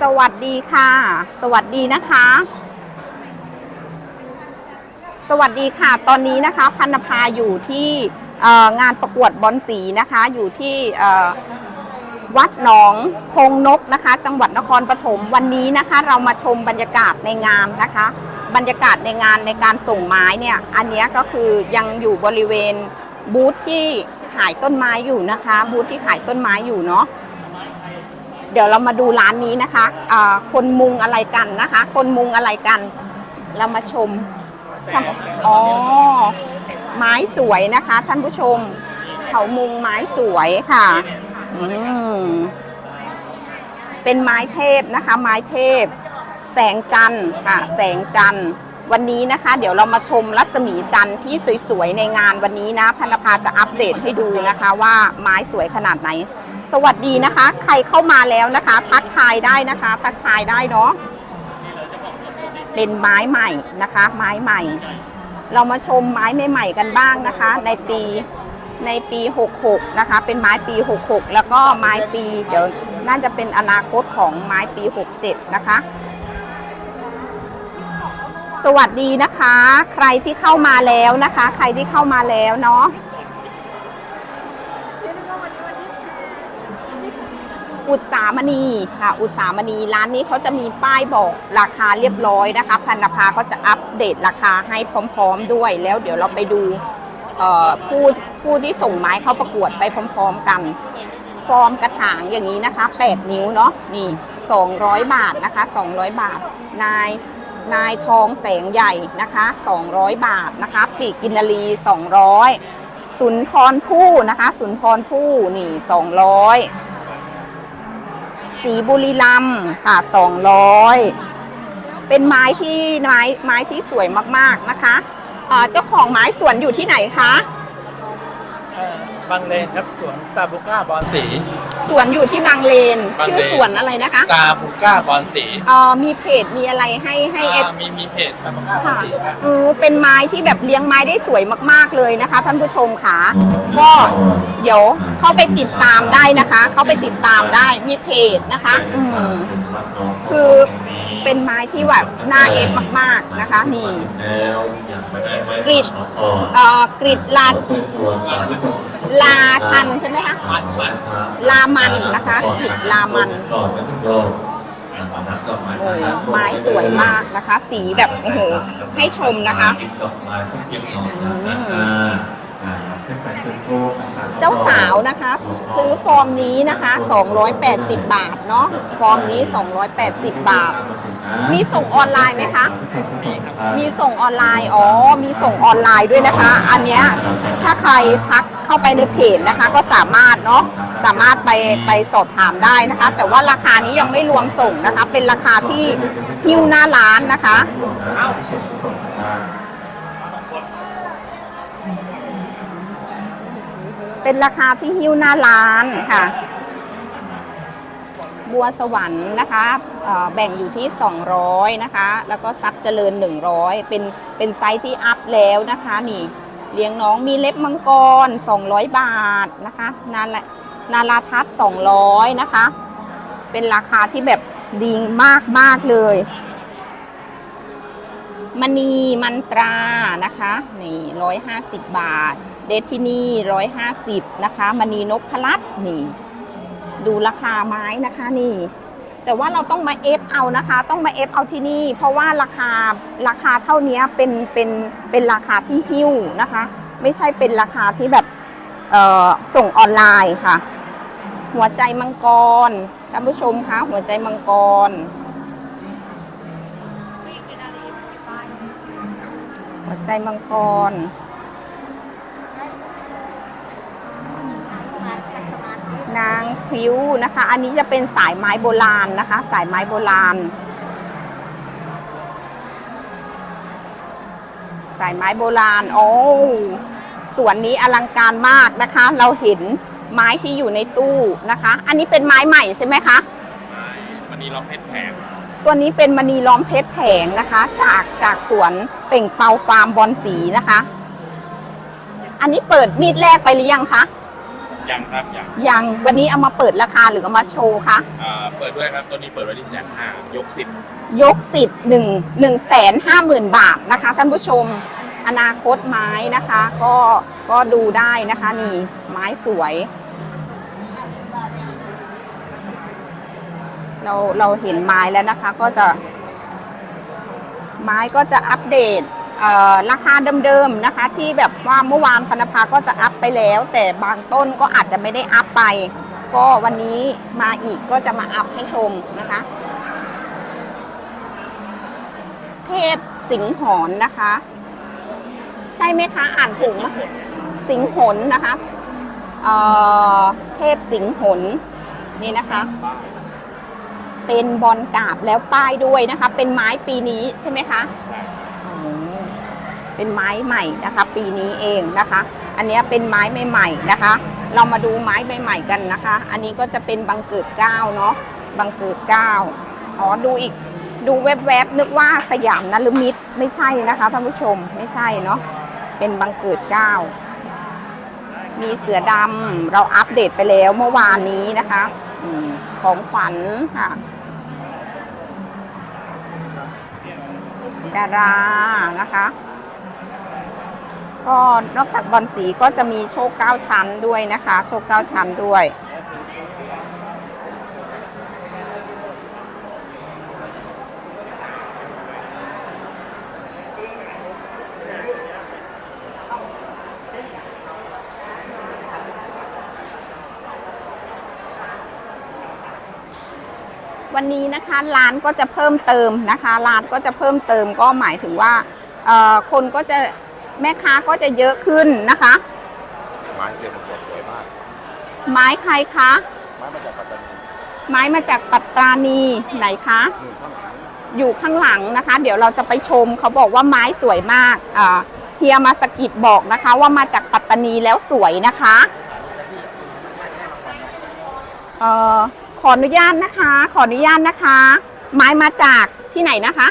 สวัสดีค่ะ สวัสดีนะคะ สวัสดีค่ะ ตอนนี้นะคะพันธภาอยู่ที่งานประกวดบอลสีนะคะ อยู่ที่วัดหนองพงนกนะคะ จังหวัดนครปฐมวันนี้นะคะ เรามาชมบรรยากาศในงานนะคะ บรรยากาศในงานในการส่งไม้เนี่ย อันนี้ก็คือยังอยู่บริเวณบูธที่ขายต้นไม้อยู่นะคะ บูธที่ขายต้นไม้อยู่เนาะ เดี๋ยวเรามาดูร้านนี้นะคะอ่าคนมุงอะไรกันนะคะ คนมุงอะไรกัน เรามาชมทำอ๋อ ไม้สวยนะคะ ท่านผู้ชม เขามุงไม้สวยค่ะ อืมเป็นไม้เทพนะคะ ไม้เทพ แสงจันทร์ค่ะ แสงจันทร์วันนี้นะคะ เดี๋ยวเรามาชมรัศมีจันทร์ที่สวยๆในงานวันนี้นะพันธภาจะอัปเดตให้ดูนะคะ ว่าไม้สวยขนาดไหน สวัสดีนะคะ ใครเข้ามาแล้วนะคะ ทักทายได้นะคะ ทักทายได้เนาะเป็นไม้ใหม่นะคะ ไม้ใหม่ เรามาชมไม้ใหม่ๆกันบ้างนะคะ ในปีในปี 66 นะคะ เป็นไม้ปี 66 แล้วก็ไม้ปี เดี๋ยวน่าจะเป็นอนาคตของไม้ปี 67 นะคะ สวัสดีนะคะ ใครที่เข้ามาแล้วนะคะ ใครที่เข้ามาแล้วเนาะ อุตสามณีค่ะอุตสามณีร้านนี้เขาจะมีป้ายบอกราคาเรียบร้อยนะคะพันธภาก็จะอัปเดตราคาให้พร้อม ๆด้วย แล้วเดี๋ยวเราไปดูผู้ผู้ที่ส่งไม้เข้าประกวดไปพร้อม ๆ กัน ฟอร์มกระถางอย่างนี้นะคะ 8 นิ้วเนาะนี่ 200 บาทนะคะ 200 บาทนายนายทองแสงใหญ่นะคะ 200 บาทนะคะ ปีกกินารี 200 สุนทรผู้นะคะ สุนทรผู้นี่ 200 สีบุรีรัมค่ะ 200 เป็นไม้ที่ไม้ไม้ที่สวยมากๆนะคะเจ้าของไม้สวนอยู่ที่ไหนคะบางเลนครับสวนซาบุก้าบอนสี สวนอยู่ที่บางเลน บางเลน ชื่อสวนอะไรนะคะซาบุก้าบอนสีเอ่อมีเพจมีอะไรให้ให้เอฟ อ่ามีมีเพจซาบุก้าบอนค่ะสีครับอือเป็นไม้ที่แบบเลี้ยงไม้ได้สวยมากๆเลยนะคะ ท่านผู้ชมค่ะ ก็เดี๋ยวเข้าไปติดตามได้นะคะ เข้าไปติดตามได้มีเพจนะคะ อืม คือเป็นไม้ที่แบบน่าเอฟมากๆนะคะ นี่กริดเอ่อกริดลาลาชันใช่ไหมคะลามันนะคะกริดลามันโอ้ไม้สวยมากนะคะ สีแบบโอ้โหให้ชมนะคะ เจ้าสาวนะคะ ซื้อฟอร์มนี้นะคะ 280 บาทเนาะฟอร์มนี้ 280 บาท มีส่งออนไลน์ไหมคะ มีส่งออนไลน์ อ๋อ มีส่งออนไลน์ด้วยนะคะ อันเนี้ยถ้าใครทักเข้าไปในเพจนะคะ ก็สามารถเนาะสามารถไปไปสอบถามได้นะคะ แต่ว่าราคานี้ยังไม่รวมส่งนะคะ เป็นราคาที่หิ้วหน้าร้านนะคะ เป็นราคาที่หิ้วหน้าร้านค่ะ บัวสวรรค์นะคะแบ่งอยู่ที่ 200 นะคะ แล้วก็ซับเจริญ 100 เป็นเป็นไซส์ที่อัพแล้วนะคะนี่เลี้ยงน้องมีเล็บมังกร 200 บาทนะคะ นาลานาราทัศ200 นะคะ เป็นราคาที่แบบดีมากมากเลยมณีมันตรานะคะ นี่ร้อยห้าสิบบาท เดทที่นี่ร้อยห้าสิบนะคะมณีนกพรัตน์นี่ ดูราคาไม้นะคะนี่ แต่ว่าเราต้องมาเอฟเอานะคะ ต้องมาเอฟเอาที่นี่ เพราะว่าราคาราคาเท่านี้เป็นเป็นเป็นราคาที่หิ้วนะคะ ไม่ใช่เป็นราคาที่แบบเออส่งออนไลน์ค่ะ หัวใจมังกรท่านผู้ชมคะหัวใจมังกร หัวใจมังกร นางพริ้วนะคะ อันนี้จะเป็นสายไม้โบราณนะคะ สายไม้โบราณ สายไม้โบราณ โอ้สวนนี้อลังการมากนะคะ เราเห็นไม้ที่อยู่ในตู้นะคะ อันนี้เป็นไม้ใหม่ใช่ไหมคะมันนี้เราเพชรแผง ตัวนี้เป็นมณีล้อมเพชรแผงนะคะ จากจากสวนเป่งเปาฟาร์มบอลสีนะคะ อันนี้เปิดมีดแรกไปหรือยังคะ ยังครับยังยังวันนี้เอามาเปิดราคาหรือเอามาโชว์คะอ่าเปิดด้วยครับตัวนี้เปิดไว้ที่แสนห้ายกสิบยกสิทธิ์หนึ่งหนึ่งแสนห้าหมื่นบาทนะคะ ท่านผู้ชมอนาคตไม้นะคะ ก็ก็ดูได้นะคะนี่ไม้สวย เราเราเห็นไม้แล้วนะคะก็จะ ไม้ก็จะอัปเดตเอ่อ ราคาเดิมๆนะคะ ที่แบบว่าเมื่อวานพนภาก็จะอัพไปแล้ว แต่บางต้นก็อาจจะไม่ได้อัพไป ก็วันนี้มาอีกก็จะมาอัพให้ชมนะคะ เทพสิงหอนนะคะ ใช่ไหมคะอ่านถูกไหมสิงหนนะคะเออเทพสิงหนนี่นะคะ เป็นบอลกาบแล้วป้ายด้วยนะคะ เป็นไม้ปีนี้ใช่ไหมคะ เป็นไม้ใหม่นะคะ ปีนี้เองนะคะ อันนี้เป็นไม้ใหม่ๆนะคะ เรามาดูไม้ใหม่ๆกันนะคะ อันนี้ก็จะเป็นบังเกิดเก้าเนาะบังเกิดเก้าอ๋อดูอีกดูแวบๆนึกว่าสยามนลมิตรไม่ใช่นะคะท่านผู้ชมไม่ใช่เนาะเป็นบังเกิดเก้ามีเสือดำเราอัปเดตไปแล้วเมื่อวานนี้นะคะอของขวัญค่ะ ดารานะคะ ก็นอกจากบอลสีก็จะมีโชคเก้าชั้นด้วยนะคะ โชคเก้าชั้นด้วย วันนี้นะคะร้านก็จะเพิ่มเติมนะคะ ร้านก็จะเพิ่มเติมก็หมายถึงว่าคนก็จะ แม่ค้าก็จะเยอะขึ้นนะคะ ไม้เรียนประกวดสวยมากไม้ใครคะ ไม้มาจากปัตตานีไม้มาจากปัตตานีไหนคะนี่ข้างหลังอยู่ข้างหลังนะคะ เดี๋ยวเราจะไปชมเขาบอกว่าไม้สวยมากอ่าเฮียมาสกิดบอกนะคะ ว่ามาจากปัตตานีแล้วสวยนะคะเอ่อขออนุญาตนะคะ ขออนุญาตนะคะ ไม้มาจากที่ไหนนะคะ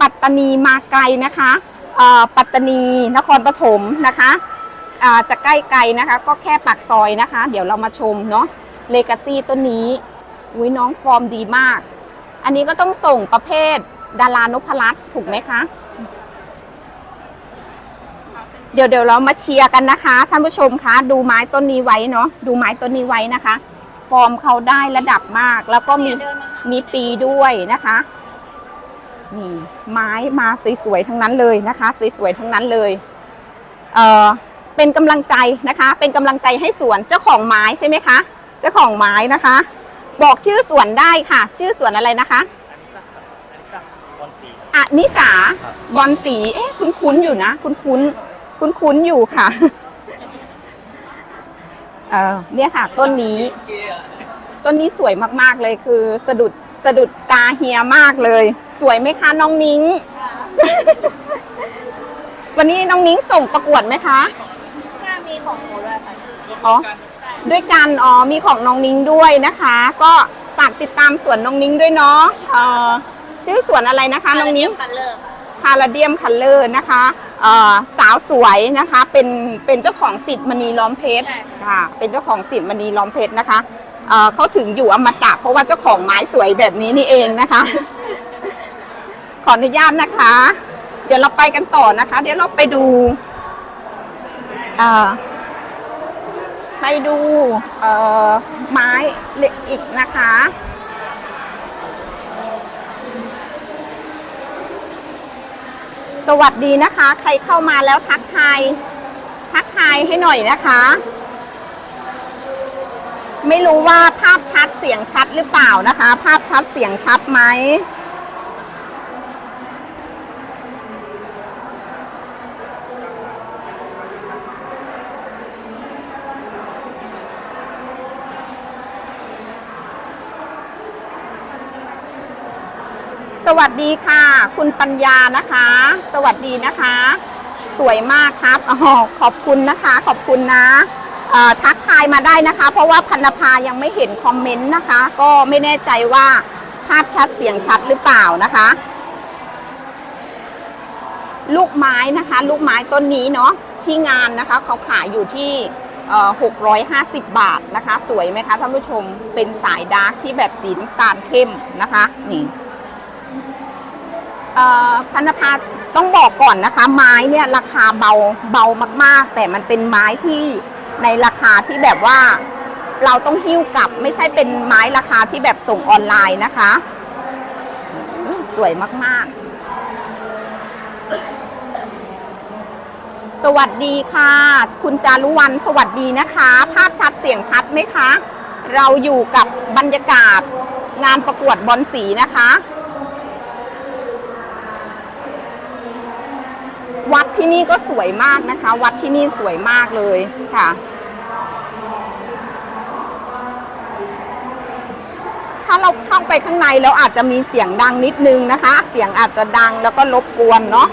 ปัตตานีมาไกลนะคะเอ่อ ปัตตานี นครปฐมนะคะอ่าจะใกล้ไกลนะคะ ก็แค่ปากซอยนะคะ เดี๋ยวเรามาชมเนาะเลกาซี่ต้นนี้อุ้ยน้องฟอร์มดีมาก อันนี้ก็ต้องส่งประเภทดารานพรัตน์ถูกไหมคะ เดี๋ยวเดี๋ยวเรามาเชียร์กันนะคะ ท่านผู้ชมคะ ดูไม้ต้นนี้ไว้เนาะดูไม้ต้นนี้ไว้นะคะ ฟอร์มเขาได้ระดับมาก แล้วก็มีมีปีด้วยนะคะ นี่ไม้มาสวยๆทั้งนั้นเลยนะคะสวยๆทั้งนั้นเลยเออเป็นกำลังใจนะคะ เป็นกำลังใจให้สวนเจ้าของไม้ใช่ไหมคะ เจ้าของไม้นะคะ บอกชื่อสวนได้ค่ะ ชื่อสวนอะไรนะคะอันนี้สักบอลสีอนิสาบอลสีเอ๊ะคุ้นๆอยู่นะ คุ้นๆคุ้นๆอยู่ค่ะเออเนี่ยค่ะ ต้นนี้ ต้นนี้สวยมากๆเลยคือสะดุด สะดุดตาเฮียมากเลย สวยไหมคะน้องนิ้ง วันนี้น้องนิ้งส่งประกวดไหมคะถ้ามีของหนูด้วยค่ะอ๋อด้วยกันอ๋อมีของน้องนิ้งด้วยนะคะ ก็ฝากติดตามสวนน้องนิ้งด้วยเนาะเอ่อชื่อสวนอะไรนะคะ น้องนิ้งคันเลอร์คาราเดียมคัลเลอร์นะคะเอ่อสาวสวยนะคะ เป็นเป็นเจ้าของสิทธิ์มณีล้อมเพชรค่ะ เป็นเจ้าของสิทธิ์มณีล้อมเพชรนะคะ เอ่อเขาถึงอยู่อมตะเพราะว่าเจ้าของไม้สวยแบบนี้นี่เองนะคะ ขออนุญาตนะคะ เดี๋ยวเราไปกันต่อนะคะ เดี๋ยวเราไปดูเอ่อไปดูเอ่อไม้เหล็กอีกนะคะสวัสดีนะคะ ใครเข้ามาแล้วทักทาย ทักทายให้หน่อยนะคะ ไม่รู้ว่าภาพชัดเสียงชัดหรือเปล่านะคะ ภาพชัดเสียงชัดไหมสวัสดีค่ะ คุณปัญญานะคะ สวัสดีนะคะ สวยมากครับอ๋อขอบคุณนะคะ ขอบคุณนะ ทักทายมาได้นะคะ เพราะว่าพันภายังไม่เห็นคอมเมนต์นะคะ ก็ไม่แน่ใจว่าภาพชัดเสียงชัดหรือเปล่านะคะ ลูกไม้นะคะ ลูกไม้ต้นนี้เนาะที่งานนะคะเขาขายอยู่ที่650 บาทนะคะ สวยไหมคะท่านผู้ชมเป็นสายดาร์กที่แบบสีน้ำตาลเข้มนะคะนี่พันธภาต้องบอกก่อนนะคะ ไม้เนี่ยราคาเบาเบามากๆ แต่มันเป็นไม้ที่ ในราคาที่แบบว่าเราต้องหิ้วกลับไม่ใช่เป็นไม้ราคาที่แบบส่งออนไลน์นะคะ สวยมากๆ สวัสดีค่ะ คุณจารุวรรณสวัสดีนะคะ ภาพชัดเสียงชัดไหมคะ เราอยู่กับบรรยากาศงานประกวดบอลสีนะคะ วัดที่นี่ก็สวยมากนะคะ วัดที่นี่สวยมากเลยค่ะ ถ้าเราเข้าไปข้างในแล้วอาจจะมีเสียงดังนิดนึงนะคะ เสียงอาจจะดังแล้วก็รบกวนเนาะ